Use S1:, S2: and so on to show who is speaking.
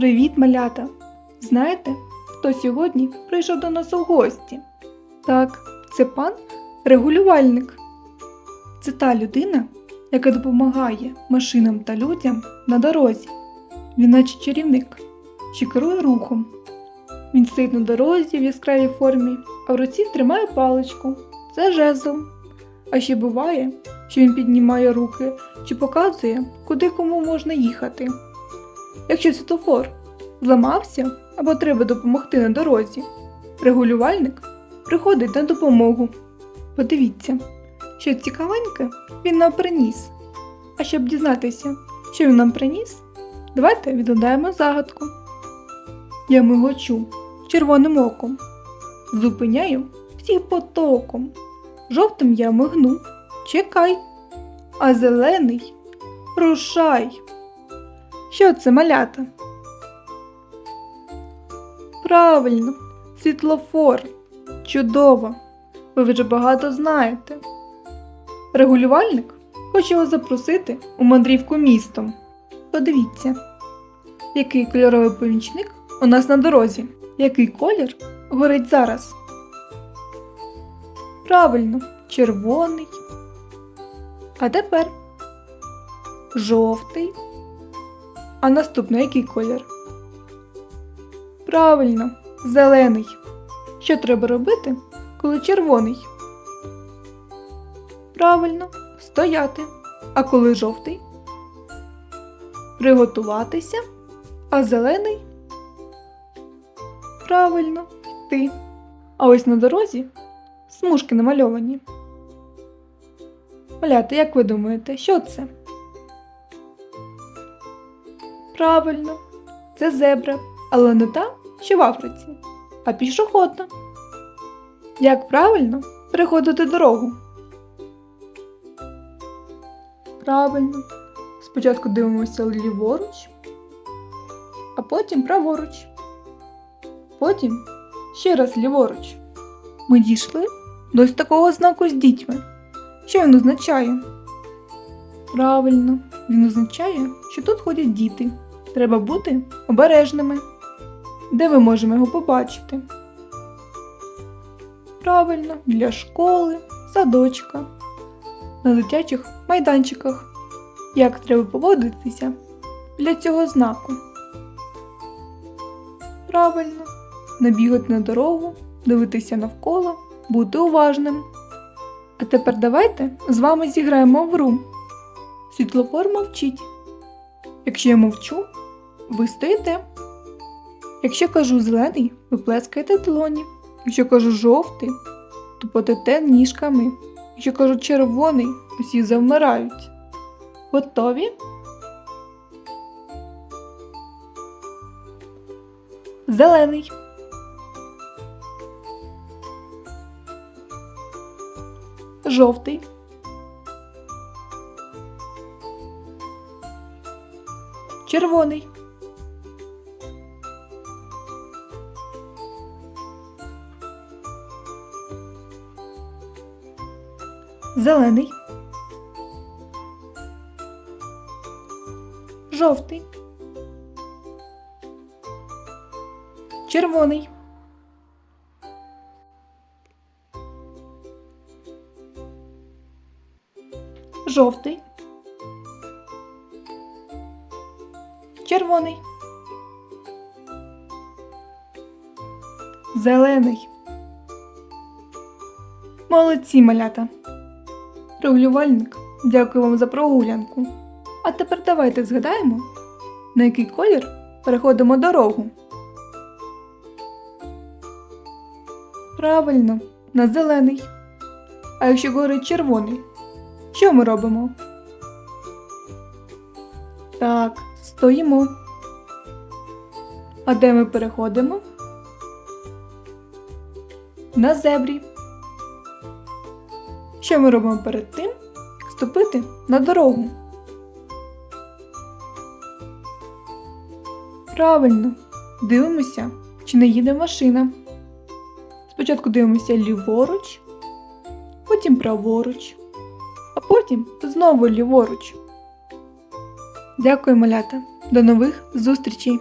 S1: Привіт, малята! Знаєте, хто сьогодні прийшов до нас у гості? Так, це пан регулювальник. Це та людина, яка допомагає машинам та людям на дорозі. Він наче чарівник, що керує рухом. Він стоїть на дорозі в яскравій формі, а в руці тримає паличку. Це жезл. А ще буває, що він піднімає руки чи показує, куди кому можна їхати. Якщо світофор зламався або треба допомогти на дорозі, регулювальник приходить на допомогу. Подивіться, що цікавеньке він нам приніс. А щоб дізнатися, що він нам приніс, давайте відгадаємо загадку. Я мигочу червоним оком, зупиняю всіх потоком. Жовтим я мигну, чекай, а зелений рушай. Що це малята? Правильно, світлофор. Чудово. Ви вже багато знаєте. Регулювальник хоче вас запросити у мандрівку містом. Подивіться, який кольоровий помічник у нас на дорозі. Який колір горить зараз? Правильно, червоний. А тепер жовтий. А наступний який колір? Правильно, зелений. Що треба робити, коли червоний? Правильно, стояти. А коли жовтий? Приготуватися. А зелений? Правильно, йти. А ось на дорозі смужки намальовані. Малята, як ви думаєте, що це? Правильно, це зебра, але не та, що в Африці, а пішохідна. Як правильно переходити дорогу? Правильно. Спочатку дивимося ліворуч, а потім праворуч. Потім ще раз ліворуч. Ми дійшли до ось такого знаку з дітьми. Що він означає? Правильно, він означає, що тут ходять діти. Треба бути обережними. Де ми можемо його побачити? Правильно, біля школи, садочка, на дитячих майданчиках. Як треба поводитися для цього знаку? Правильно, набігати на дорогу, дивитися навколо, бути уважним. А тепер давайте з вами зіграємо в гру. Світлофор мовчить. Якщо я мовчу, ви стоїте. Якщо кажу зелений, ви плескаєте долоні. Якщо кажу жовтий, то потете ніжками. Якщо кажу червоний, усі завмирають. Готові? Зелений. Жовтий. Червоний. Зелений. Жовтий. Червоний. Жовтий. Червоний. Зелений. Молодці малята. Регулювальник, дякую вам за прогулянку. А тепер давайте згадаємо, на який колір переходимо дорогу. Правильно, на зелений. А якщо горить червоний, що ми робимо? Так, стоїмо. А де ми переходимо? На зебрі. Що ми робимо перед тим, ступити на дорогу? Правильно, дивимося, чи не їде машина. Спочатку дивимося ліворуч, потім праворуч, а потім знову ліворуч. Дякую, малята. До нових зустрічей!